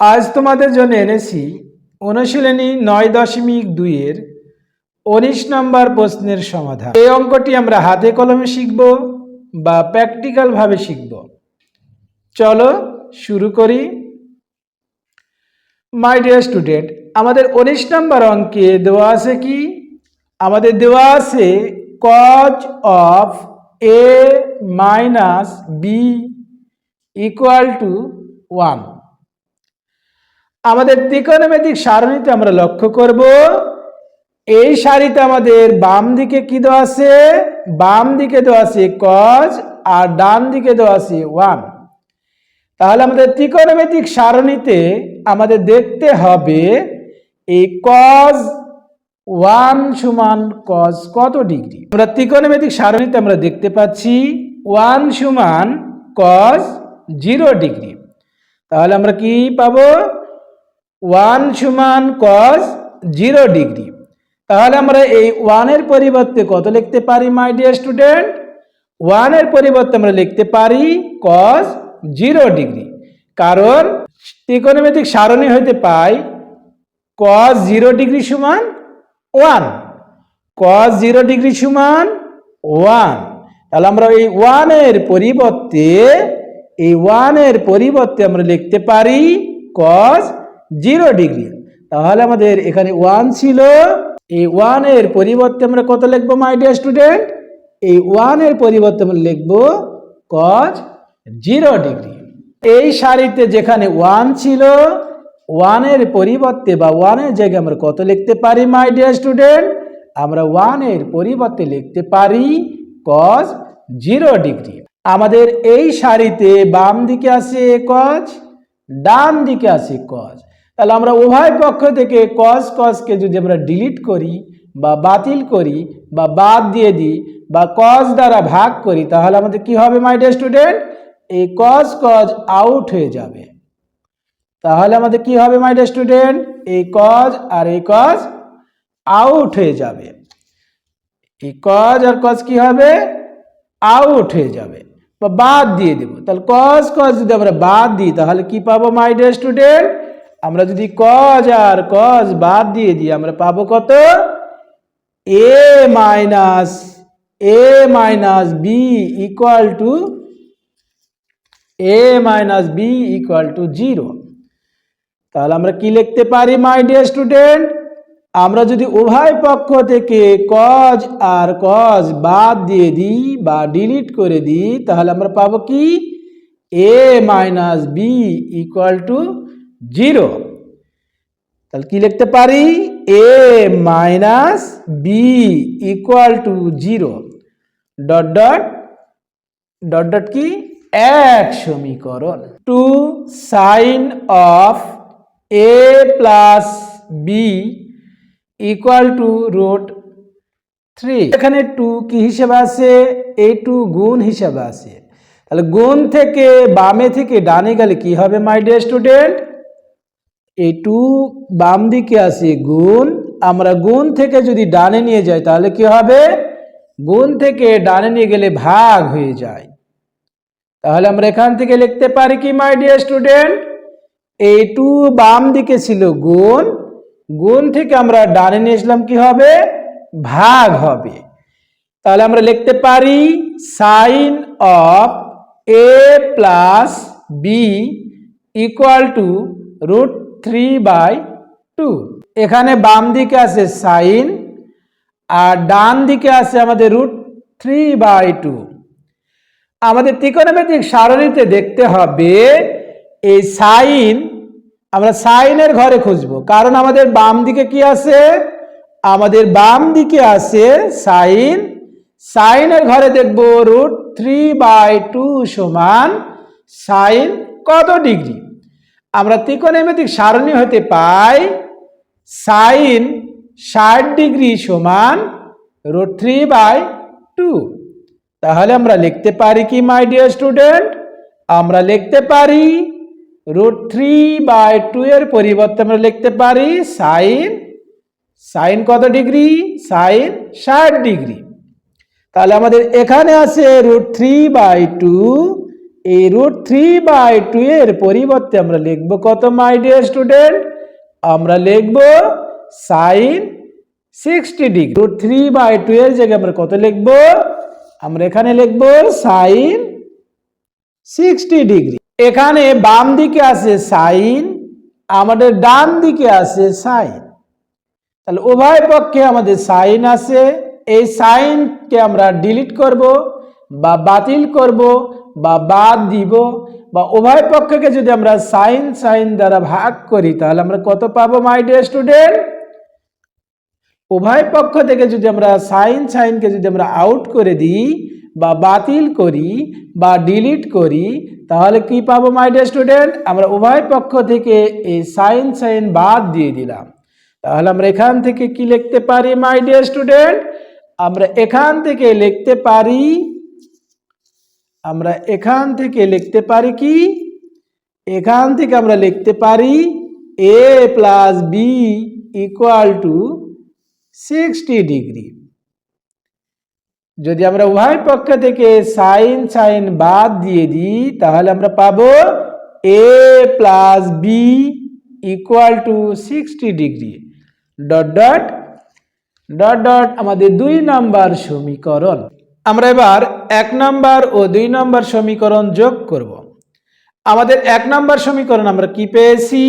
আজ তোমাদের জন্য এনেছি অনুশীলনী নয় দশমিক দুইয়ের উনিশ নম্বর প্রশ্নের সমাধান। এই অঙ্কটি আমরা হাতে কলমে শিখব বা প্র্যাকটিক্যালভাবে শিখব। চলো শুরু করি। মাই ডিয়ার স্টুডেন্ট আমাদের উনিশ নম্বর অঙ্কে দেওয়া আছে কি? আমাদের দেওয়া আছে cos of A minus B equal to one আমাদের ত্রিকোণমিতিক সারণীতে আমরা লক্ষ্য করব, এই সারিতে আমাদের বাম দিকে কি দেওয়া আছে? বাম দিকে দেওয়া আছে কজ আর ডান দিকে দেওয়া আছে ওয়ান তাহলে আমাদের ত্রিকোণমিতিক সারণীতে আমাদের দেখতে হবে এই কজ ওয়ান সমান কজ কত ডিগ্রি? আমরা ত্রিকোণমিতিক সারণীতে আমরা দেখতে পাচ্ছি ওয়ান সমান কজ জিরো ডিগ্রি। তাহলে আমরা কি পাবো? ওয়ান সমান কজ জিরো ডিগ্রি তাহলে আমরা এই ওয়ানের পরিবর্তে কত লিখতে পারি মাই ডিয়ার স্টুডেন্ট ওয়ানের পরিবর্তে আমরা লিখতে পারি কজ জিরো ডিগ্রি কারণ ত্রিকোণমিতিক সারণী হইতে পাই কজ জিরো ডিগ্রি সমান ওয়ান কজ জিরো ডিগ্রি সমান ওয়ান তাহলে আমরা এই ওয়ানের পরিবর্তে, এই ওয়ানের পরিবর্তে আমরা লিখতে পারি কজ জিরো ডিগ্রি তাহলে আমাদের এখানে ওয়ান ছিল, এই ওয়ানের পরিবর্তে আমরা কত লিখব মাই ডিয়ার স্টুডেন্ট এই ওয়ানের পরিবর্তে আমরা লিখব কজ জিরো ডিগ্রি এই সারিতে যেখানে ওয়ান ছিল ওয়ানের পরিবর্তে বা ওয়ানের জায়গায় আমরা কত লিখতে পারি মাই ডিয়ার স্টুডেন্ট আমরা ওয়ানের পরিবর্তে লিখতে পারি কজ জিরো ডিগ্রি আমাদের এই সারিতে বাম দিকে আছে কজ ডান দিকে আছে কজ তাহলে আমরা উভয় পক্ষ থেকে কজ কজকে যদি আমরা ডিলিট করি বা বাতিল করি বা বাদ দিয়ে দিই বা কজ দ্বারা ভাগ করি, তাহলে আমাদের কি হবে মাই ডিয়ার স্টুডেন্ট এই কজ কজ আউট হয়ে যাবে। তাহলে আমাদের কি হবে মাই ডিয়ার স্টুডেন্ট এই কজ আর এই কজ আউট হয়ে যাবে। এই কজ আর কজ কি হবে? আউট হয়ে যাবে। বা বাদ দিয়ে দেব। তাহলে কজ কজ যদি আমরা বাদ দিই, তাহলে কি পাবো মাই ডিয়ার স্টুডেন্ট আমরা যদি কজ আর কজ বাদ দিয়ে দিই, আমরা পাবো কত? A minus A minus B equal to A minus B equal to zero তাহলে আমরা কি লিখতে পারি মাই ডিয়ার স্টুডেন্ট আমরা যদি উভয় পক্ষ থেকে কজ আর কজ বাদ দিয়ে দিই বা ডিলিট করে দিই, তাহলে আমরা পাবো কি? A minus B equal to zero. তাহলে কি লিখতে পারি? A minus B equal to zero dot dot dot dot কি? এক সমীকরণ। Two sine of A plus B equal to root three এখানে টু কি হিসেবে আছে? এ টু গুণ হিসেবে আছে। তাহলে গুণ থেকে বামে থেকে ডানে গেলে কি হবে মাই ডিয়ার স্টুডেন্ট এই টু বাম দিকে আছে গুণ, আমরা গুণ থেকে যদি ডানে নিয়ে যাই, তাহলে কি হবে? গুণ থেকে ডানে নিয়ে গেলে ভাগ হয়ে যায়। তাহলে আমরা এখান থেকে লিখতে পারি কি মাই ডিয়ার স্টুডেন্ট এই টু বাম দিকে ছিল গুণ গুণ থেকে আমরা ডানে নিয়ে আসলাম কি হবে? ভাগ হবে। তাহলে আমরা লিখতে পারি sine of A plus B equal to root three by two এখানে বাম দিকে আছে সাইন আর ডান দিকে আছে আমাদের রুট থ্রি বাই টু আমাদের ত্রিকোণমিতিক সারণীতে দেখতে হবে এই সাইন আমরা সাইনের ঘরে খুঁজবো। কারণ আমাদের বাম দিকে কি আছে? আমাদের বাম দিকে আছে সাইন সাইনের ঘরে দেখব রুট থ্রি বাই টু সমান সাইন কত ডিগ্রি আমরা ত্রিকোণমিতিক সারণী হতে পাই সাইন ষাট ডিগ্রি সমান রুট থ্রি বাই টু। তাহলে আমরা লিখতে পারি কি, মাই ডিয়ার স্টুডেন্ট? আমরা লিখতে পারি রুট থ্রি বাই টু এর পরিবর্তে আমরা লিখতে পারি সাইন সাইন কত ডিগ্রি? সাইন ষাট ডিগ্রি। তাহলে আমাদের এখানে আছে রুট থ্রি বাই টু এই রুট থ্রি বাই টু এর পরিবর্তে আমরা লিখব কত মাই ডিয়ার স্টুডেন্ট আমরা লিখব sine sixty degree root three by two এর জায়গায় আমরা কত লিখব? আমরা এখানে লিখব সাইন সিক্সটি ডিগ্রি এখানে বাম দিকে আছে সাইন আমাদের ডান দিকে আছে সাইন তাহলে উভয় পক্ষে আমাদের সাইন আছে, এই সাইনকে আমরা ডিলিট করব বা বাতিল করব বা বাদ দিব বা উভয় পক্ষকে যদি আমরা সাইন সাইন দ্বারা ভাগ করি, তাহলে আমরা কত পাবো মাই ডিয়ার স্টুডেন্ট উভয় পক্ষ থেকে যদি আমরা সাইন, সাইনকে যদি আমরা আউট করে দিই বা বাতিল করি বা ডিলিট করি, তাহলে কি পাবো মাই ডিয়ার স্টুডেন্ট আমরা উভয় পক্ষ থেকে এই সাইন সাইন বাদ দিয়ে দিলাম। তাহলে আমরা এখান থেকে কি লিখতে পারি মাই ডিয়ার স্টুডেন্ট আমরা এখান থেকে লিখতে পারি আমরা এখান থেকে লিখতে পারি কি? এখান থেকে আমরা লিখতে পারি A plus B equal to sixty degree যদি আমরা উভয় পক্ষ থেকে সাইন সাইন বাদ দিয়ে দিই, তাহলে আমরা পাবো A plus B equal to sixty degree dot dot dot dot আমাদের দুই নাম্বার সমীকরণ। আমরা এবার এক নাম্বার ও দুই নাম্বার সমীকরণ যোগ করব। আমাদের এক নাম্বার সমীকরণ আমরা কি পেয়েছি?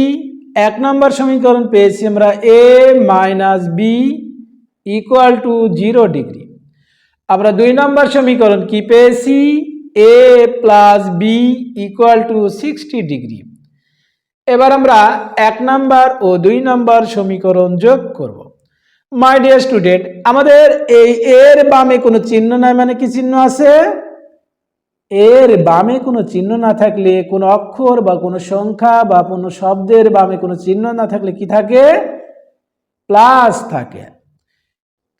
এক নাম্বার সমীকরণ পেয়েছি আমরা A minus B equal to zero degree আমরা দুই নম্বর সমীকরণ কি পেয়েছি? A plus B equal to sixty degree এবার আমরা এক নাম্বার ও দুই নাম্বার সমীকরণ যোগ করব। মাই ডিয়ার স্টুডেন্ট আমাদের এই এর বামে কোনো চিহ্ন নাই মানে কি চিহ্ন আছে? এর বামে কোনো চিহ্ন না থাকলে কোনো অক্ষর বা কোনো সংখ্যা বা কোনো শব্দের বামে কোনো চিহ্ন না থাকলে কি থাকে? প্লাস থাকে।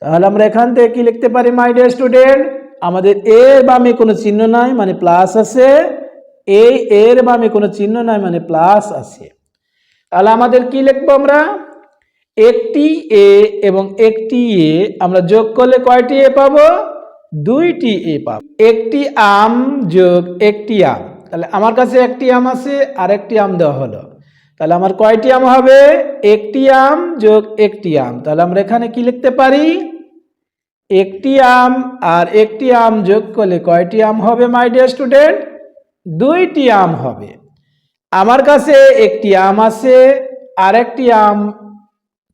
তাহলে আমরা এখান থেকে কি লিখতে পারি মাই ডিয়ার স্টুডেন্ট আমাদের এর বামে কোনো চিহ্ন নাই মানে প্লাস আছে। এই এর বামে কোনো চিহ্ন নাই মানে প্লাস আছে। তাহলে আমাদের কি লিখব আমরা? একটি এ এবং একটি এ আমরা যোগ করলে কয়টি এ পাবো? দুইটি এ পাবো। একটি আম যোগ একটি আম। তাহলে আমার কাছে একটি আম আছে আর একটি আম দেওয়া হলো। তাহলে আমার কয়টি আম হবে? একটি আম যোগ একটি আম। তাহলে আমরা এখানে কি লিখতে পারি? একটি আম আর একটি আম যোগ করলে কয়টি আম হবে মাই ডিয়ার স্টুডেন্ট দুইটি আম হবে। আমার কাছে একটি আম আছে, আরেকটি আম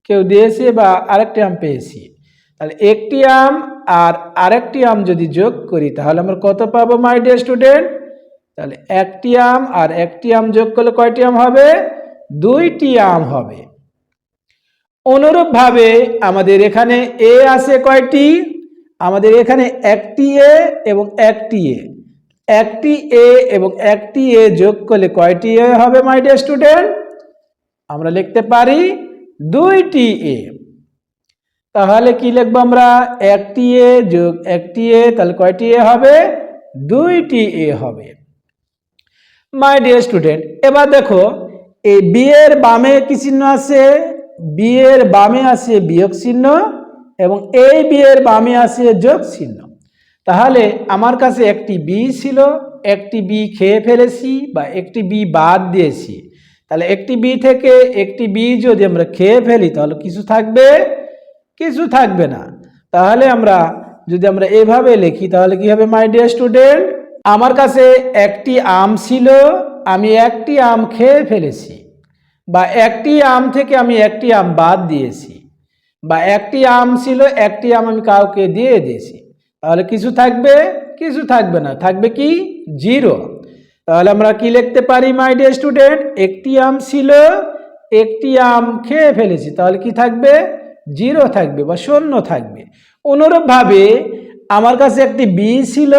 কেউ দিয়েছে বা আরেকটি আম পেয়েছি। তাহলে একটি আম আর আরেকটি আম যদি যোগ করি, তাহলে আমরা কত পাবো মাই ডিয়ার স্টুডেন্ট তাহলে একটি আম আর একটি আম যোগ করলে কয়টি আম হবে? দুইটি আম হবে। অনুরূপভাবে আমাদের এখানে এ আছে কয়টি? আমাদের এখানে একটি এ এবং একটি এ। একটি এ এবং একটি এ যোগ করলে কয়টি এ হবে মাই ডিয়ার স্টুডেন্ট আমরা লিখতে পারি দুইটি এ। তাহলে কি লিখব আমরা? একটি এ যোগ একটি এ, তাহলে কয়টি এ হবে? দুইটি এ হবে। মাই ডিয়ার স্টুডেন্ট এবার দেখো এই বিয়ের বামে কি চিহ্ন আছে? বিয়ের বামে আছে বিয়োগ চিহ্ন এবং এই বিয়ের বামে আছে যোগ চিহ্ন। তাহলে আমার কাছে একটি বি ছিল, একটি বি খেয়ে ফেলেছি বা একটি বি বাদ দিয়েছি। তাহলে একটি বি থেকে একটি বি যদি আমরা খেয়ে ফেলি, তাহলে কিছু থাকবে? কিছু থাকবে না। তাহলে আমরা যদি আমরা এভাবে লিখি, তাহলে কি হবে মাই ডিয়ার স্টুডেন্ট আমার কাছে একটি আম ছিল, আমি একটি আম খেয়ে ফেলেছি, বা একটি আম থেকে আমি একটি আম বাদ দিয়েছি, বা একটি আম ছিল, একটি আম আমি কাউকে দিয়ে দিয়েছি। তাহলে কিছু থাকবে? কিছু থাকবে না। থাকবে কি? জিরো। তাহলে আমরা কি লিখতে পারি মাই ডিয়ার স্টুডেন্ট একটি আম ছিল, একটি আম খেয়ে ফেলেছি। তাহলে কি থাকবে? জিরো থাকবে বা শূন্য থাকবে। অনুরূপভাবে আমার কাছে একটি বি ছিল,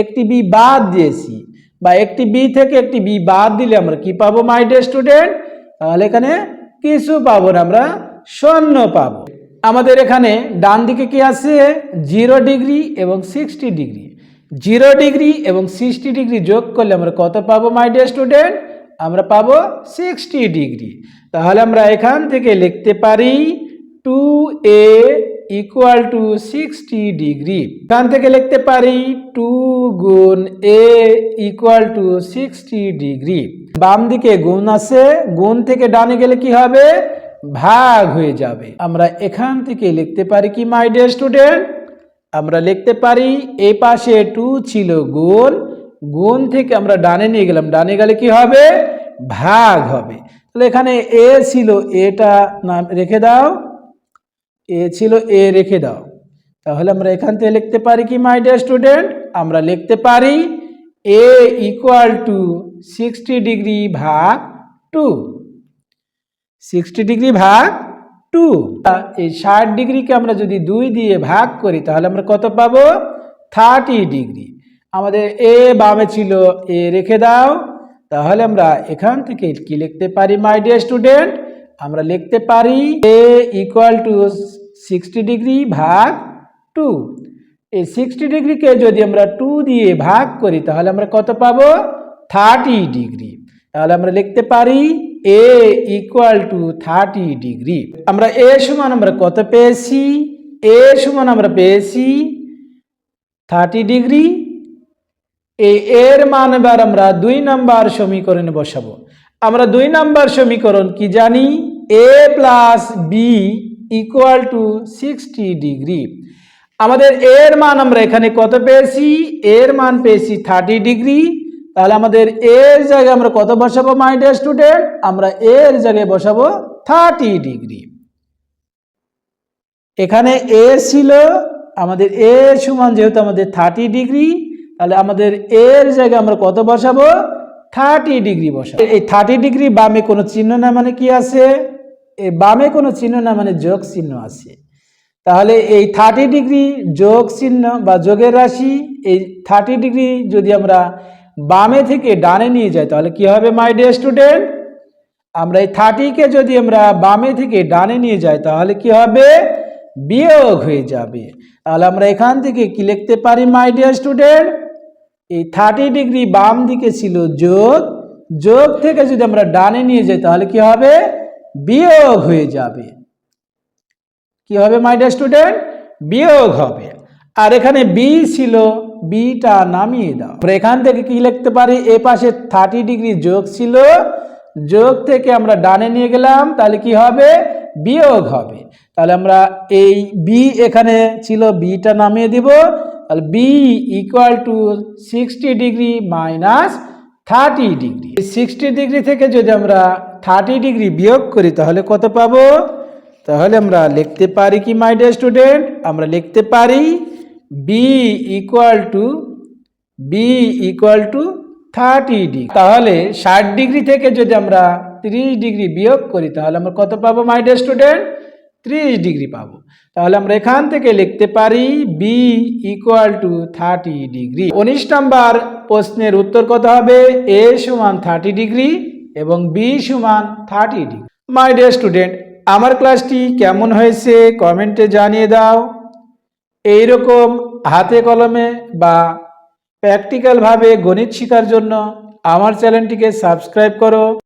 একটি বি বাদ দিয়েছি। বা একটি বি থেকে একটি বি বাদ দিলে আমরা কি পাবো মাই ডিয়ার স্টুডেন্ট তাহলে এখানে কিছু পাবো না, আমরা শূন্য পাবো। আমাদের এখানে ডান দিকে কি আছে? জিরো ডিগ্রি এবং সিক্সটি ডিগ্রি। জিরো ডিগ্রি এবং সিক্সটি ডিগ্রি যোগ করলে আমরা কত পাবো মাই ডিয়ার স্টুডেন্ট আমরা পাবো সিক্সটি ডিগ্রি তাহলে আমরা এখান থেকে লিখতে পারি two A equal to sixty degree এখান থেকে লিখতে পারি টু গুণ A equal to sixty degree বাম দিকে গুণ আছে, গুণ থেকে ডানে গেলে কি হবে? ভাগ হয়ে যাবে। আমরা এখান থেকে লিখতে পারি কি মাই ডিয়ার স্টুডেন্ট আমরা লিখতে পারি এই পাশে টু ছিল গুণ গুণ থেকে আমরা ডানে নিয়ে গেলাম, ডানে গেলে কি হবে? ভাগ হবে। তাহলে এখানে এ ছিল এটা নাম রেখে দাও, এ ছিল এ রেখে দাও। তাহলে আমরা এখান থেকে লিখতে পারি কি মাই ডিয়ার স্টুডেন্ট আমরা লিখতে পারি, A equal to sixty degree ভাগ টু সিক্সটি ডিগ্রি ভাগ টু। এই ষাট ডিগ্রিকে আমরা যদি দুই দিয়ে ভাগ করি, তাহলে আমরা কত পাবো? Thirty degree. আমাদের এ বামে ছিল, এ রেখে দাও। তাহলে আমরা এখান থেকে কি লিখতে পারি মাই ডিয়ার স্টুডেন্ট আমরা লিখতে পারি A equal to sixty degree ভাগ টু। এই সিক্সটি ডিগ্রিকে যদি আমরা টু দিয়ে ভাগ করি, তাহলে আমরা কত পাবো? Thirty degree. তাহলে আমরা লিখতে পারি A equal to thirty degree আমরা এ সমান আমরা কত পেয়েছি? এ সমান আমরা পেয়েছি থার্টি ডিগ্রি এই এর মান এবার আমরা দুই নাম্বার সমীকরণে বসাবো। আমরা দুই নাম্বার সমীকরণ কি জানি? A plus B equal to sixty degree আমাদের এর মান আমরা এখানে কত পেয়েছি? এর মান পেয়েছি থার্টি ডিগ্রি তাহলে আমাদের এর জায়গায় আমরা কত বসাবো মাই ডিয়ার স্টুডেন্ট আমরা এর জায়গায় বসাবো থার্টি ডিগ্রি এখানে এ ছিল, আমাদের এ সমান যেহেতু আমাদের থার্টি ডিগ্রি তাহলে আমাদের এর জায়গায় আমরা কত বসাবো? থার্টি ডিগ্রি বসাবো। এই থার্টি ডিগ্রি বামে কোনো চিহ্ন না মানে কি আছে? এই বামে কোনো চিহ্ন না মানে যোগ চিহ্ন আছে। তাহলে এই থার্টি ডিগ্রি যোগ চিহ্ন বা যোগের রাশি, এই থার্টি ডিগ্রি যদি আমরা বামে থেকে ডানে নিয়ে যাই, তাহলে কি হবে মাই ডিয়ার স্টুডেন্ট আমরা এই থার্টিকে যদি আমরা বামে থেকে ডানে নিয়ে যাই, তাহলে কি হবে? বিয়োগ হয়ে যাবে। তাহলে আমরা এখান থেকে কি লিখতে পারি মাই ডিয়ার স্টুডেন্ট এই থার্টি ডিগ্রি বাম দিকে ছিল যোগ যোগ থেকে যদি আমরা ডানে নিয়ে যাই, তাহলে কি হবে? বিয়োগ হয়ে যাবে। কি হবে মাই ডিয়ার স্টুডেন্ট বিয়োগ হবে। আর এখানে বি ছিল। বিটা নামিয়ে দাও। আমরা এখান থেকে কি লিখতে পারি? এ পাশে থার্টি ডিগ্রি যোগ ছিল। যোগ থেকে আমরা ডানে নিয়ে গেলাম, তাহলে কি হবে? বিয়োগ হবে। তাহলে আমরা এই বি এখানে ছিল, বিটা নামিয়ে দিব। তাহলে B equal to sixty degree minus thirty degree sixty degree থেকে যদি আমরা থার্টি ডিগ্রি বিয়োগ করি, তাহলে কত পাবো? তাহলে আমরা লিখতে পারি কি মাই ডিয়ার স্টুডেন্ট আমরা লিখতে পারি B equal to B equal to thirty degree তাহলে ষাট ডিগ্রি থেকে যদি আমরা তিরিশ ডিগ্রি বিয়োগ করি, তাহলে আমরা কত পাবো মাই ডিয়ার স্টুডেন্ট ত্রিশ ডিগ্রি পাবো। তাহলে আমরা এখান থেকে লিখতে পারি B equal to thirty degree উনিশ নাম্বার প্রশ্নের উত্তর কত হবে? এ সমান থার্টি ডিগ্রি এবং বি সমান thirty degree my dear student আমার ক্লাসটি কেমন হয়েছে? কমেন্টে জানিয়ে দাও। এইরকম হাতে কলমে বা প্র্যাকটিক্যালভাবে গণিত শেখার জন্য আমার চ্যানেলটিকে সাবস্ক্রাইব করো।